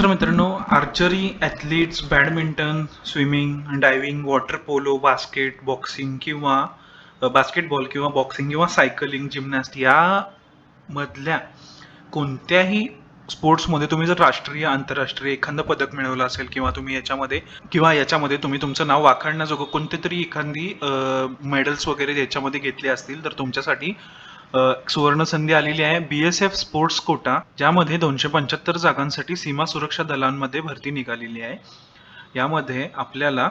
नमस्कार मित्रांनो archery athletes badminton swimming diving water polo basket boxing किंवा बास्केटबॉल किंवा बॉक्सिंग किंवा सायकलिंग जिमनॅस्ट या मधल्या कोणत्याही स्पोर्ट्समध्ये तुम्ही जर राष्ट्रीय आंतरराष्ट्रीय एखादं पदक मिळवलं असेल किंवा तुम्ही याच्यामध्ये किंवा याच्यामध्ये तुम्ही तुमचं नाव वाखाणण्याजोगं कोणते तरी एखादी मेडल्स वगैरे याच्यामध्ये घेतले असतील तर तुमच्यासाठी सुवर्ण संधी आलेली आहे B S F sports quota ज्यामध्ये दोनशे पंच्याहत्तर जागांसाठी सीमा सुरक्षा दलांमध्ये भरती निघालेली आहे. यामध्ये आपल्याला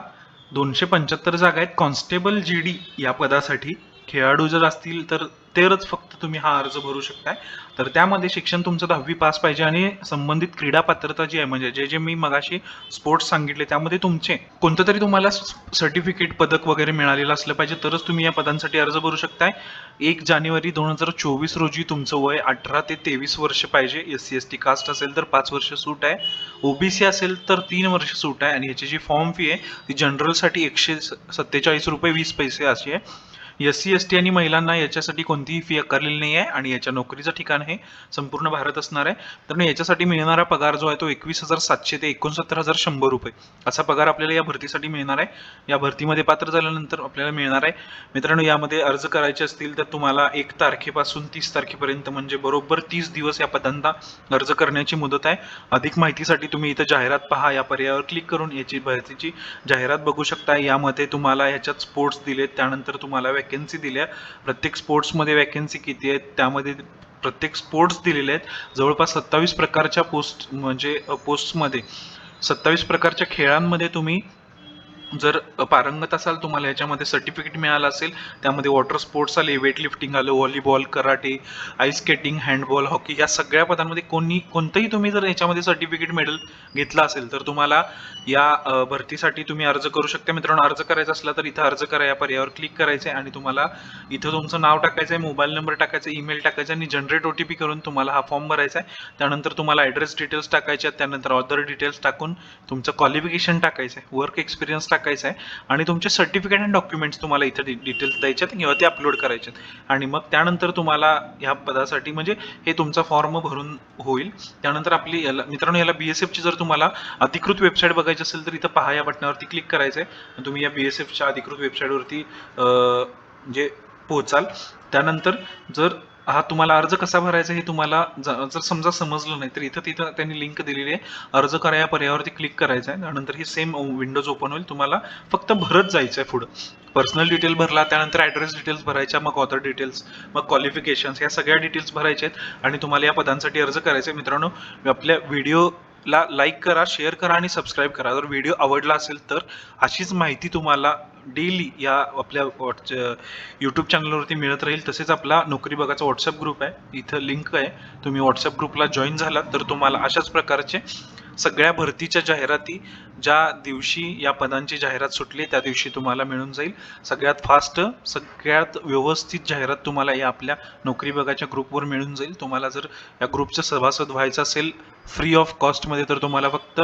दोनशे पंच्याहत्तर जागा आहेत. कॉन्स्टेबल जी डी या पदासाठी खेळाडू जर असतील तर तरच फक्त तुम्ही हा अर्ज भरू शकताय. तर त्यामध्ये शिक्षण तुमचं दहावी पास पाहिजे आणि संबंधित क्रीडा पात्रता जी आहे म्हणजे जे जे मी मगाशी स्पोर्ट्स सांगितले त्यामध्ये तुमचे कोणतं तरी तुम्हाला सर्टिफिकेट पदक वगैरे मिळालेलं असलं पाहिजे तरच तुम्ही या पदांसाठी अर्ज भरू शकताय. एक जानेवारी दोन हजार चोवीस रोजी तुमचं वय अठरा ते तेवीस वर्ष पाहिजे. S C S T caste असेल तर पाच वर्ष सूट आहे. ओबीसी असेल तर तीन वर्ष सूट आहे. आणि याची जी फॉर्म फी आहे ती जनरलसाठी एकशे सत्तेचाळीस रुपये वीस पैसे अशी आहे. एस सी एस टी आणि महिलांना याच्यासाठी कोणतीही फी आकारलेली नाही आहे आणि याच्या नोकरीचं ठिकाण हे संपूर्ण भारत असणार आहे. तर याच्यासाठी मिळणारा पगार जो आहे तो एकवीस हजार सातशे ते एकोणसत्तर हजार शंभर रुपये. असा पगार आपल्याला या भरतीसाठी मिळणार आहे. या भरतीमध्ये पात्र झाल्यानंतर आपल्याला मिळणार आहे. मित्रांनो यामध्ये अर्ज करायचे असतील तर तुम्हाला एक तारखेपासून तीस तारखेपर्यंत म्हणजे बरोबर तीस दिवस या पदांना अर्ज करण्याची मुदत आहे. अधिक माहितीसाठी तुम्ही इथं जाहिरात पहा. या पर्यायावर क्लिक करून याची भरतीची जाहिरात बघू शकता. यामध्ये तुम्हाला ह्याच्यात स्पोर्ट्स दिलेत. त्यानंतर तुम्हाला वॅकन्सी दिल्या. प्रत्येक स्पोर्ट्समध्ये वॅकन्सी किती आहेत त्यामध्ये प्रत्येक स्पोर्ट्स दिलेले आहेत. जवळपास सत्तावीस प्रकारच्या पोस्ट म्हणजे पोस्टमध्ये सत्तावीस प्रकारच्या खेळांमध्ये तुम्ही जर पारंगत असाल तुम्हाला याच्यामध्ये सर्टिफिकेट मिळालं असेल त्यामध्ये वॉटर स्पोर्ट्स आले वेट लिफ्टिंग आलं volleyball karate ice skating handball hockey या सगळ्या पदांमध्ये कोणी कोणतंही तुम्ही जर याच्यामध्ये सर्टिफिकेट मेडल घेतलं असेल तर तुम्हाला या भरतीसाठी तुम्ही अर्ज करू शकता. मित्रांनो अर्ज करायचा असला तर इथं अर्ज करा या पर्यायावर क्लिक करायचं आहे आणि तुम्हाला इथं तुमचं नाव टाकायचं आहे मोबाईल नंबर टाकायचा ईमेल टाकायचा आणि जनरेट ओ टी पी करून तुम्हाला हा फॉर्म भरायचा आहे त्यानंतर तुम्हाला ॲड्रेस डिटेल्स टाकायचे आहेत त्यानंतर ऑदर डिटेल्स टाकून तुमचं क्वालिफिकेशन टाकायचं आहे वर्क एक्सपिरियन्स टाकायचा टाकायचं आहे. आणि तुमचे सर्टिफिकेट अँड डॉक्युमेंट्स तुम्हाला इथं डिटेल्स द्यायचे आहेत किंवा ते अपलोड करायचे आहेत. आणि मग त्यानंतर तुम्हाला ह्या पदासाठी म्हणजे हे तुमचा फॉर्म भरून होईल. त्यानंतर आपली याला मित्रांनो याला बी एस एफची जर तुम्हाला अधिकृत वेबसाईट बघायची असेल तर इथं पहा या बटनावरती क्लिक करायचं आहे तुम्ही या बी एस एफच्या अधिकृत वेबसाईटवरती जे म्हणजे पोहोचाल. त्यानंतर जर हा तुम्हाला अर्ज कसा भरायचा हे तुम्हाला जर समजा समजलं नाही तर इथं तिथं त्यांनी लिंक दिलेली आहे. अर्ज करा या पर्यायावरती क्लिक करायचं आहे त्यानंतर ही सेम विंडोज ओपन होईल. तुम्हाला फक्त भरत जायचं आहे पुढं. पर्सनल डिटेल भरला त्यानंतर ॲड्रेस डिटेल्स भरायच्या मग ऑथर डिटेल्स मग क्वालिफिकेशन्स या सगळ्या डिटेल्स भरायच्या आहेत. आणि तुम्हाला या पदांसाठी अर्ज करायचा आहे मित्रांनो आपल्या व्हिडिओ ला लाईक करा शेअर करा आणि सबस्क्राईब करा. जर व्हिडिओ आवडला असेल तर अशीच माहिती तुम्हाला डेली या आपल्या व्हॉट्स यूट्यूब चॅनलवरती मिळत राहील. तसेच आपला नोकरी बघाचा व्हॉट्सअप ग्रुप आहे. इथं लिंक आहे. तुम्ही व्हॉट्सअप ग्रुपला जॉईन झालात तर तुम्हाला अशाच प्रकारचे सगळ्या भरतीच्या जाहिराती ज्या दिवशी या पदांची जाहिरात सुटली त्या दिवशी तुम्हाला मिळून जाईल. सगळ्यात फास्ट सगळ्यात व्यवस्थित जाहिरात तुम्हाला या आपल्या नोकरी बघाच्या ग्रुपवर मिळून जाईल. तुम्हाला जर या ग्रुपचं सभासद व्हायचं असेल फ्री ऑफ कॉस्टमध्ये तर तुम्हाला फक्त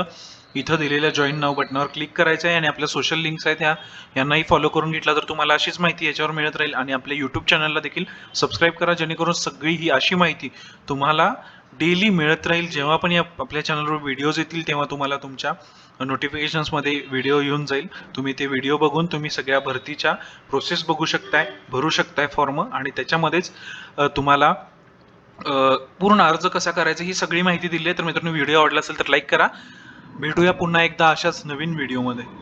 इथं दिलेल्या जॉईन नाव बटनावर क्लिक करायचं आहे आणि आपल्या सोशल लिंक्स आहेत ह्या. यांनाही फॉलो करून घेतला तर तुम्हाला अशीच माहिती याच्यावर मिळत राहील. आणि आपल्या यूट्यूब चॅनलला देखील सबस्क्राईब करा जेणेकरून सगळी ही अशी माहिती तुम्हाला डेली मिळत राहील. जेव्हा पण या आपल्या चॅनलवर व्हिडिओज येतील तेव्हा तुम्हाला तुमच्या नोटिफिकेशन्समध्ये व्हिडिओ येऊन जाईल. तुम्ही ते व्हिडिओ बघून तुम्ही सगळ्या भरतीच्या प्रोसेस बघू शकताय भरू शकताय फॉर्म आणि त्याच्यामध्येच तुम्हाला पूर्ण अर्ज कसा करायचा ही सगळी माहिती दिली आहे. तर मित्रांनो व्हिडिओ आवडला असेल तर लाईक करा. भेटूया पुन्हा एकदा अशाच नवीन व्हिडिओमध्ये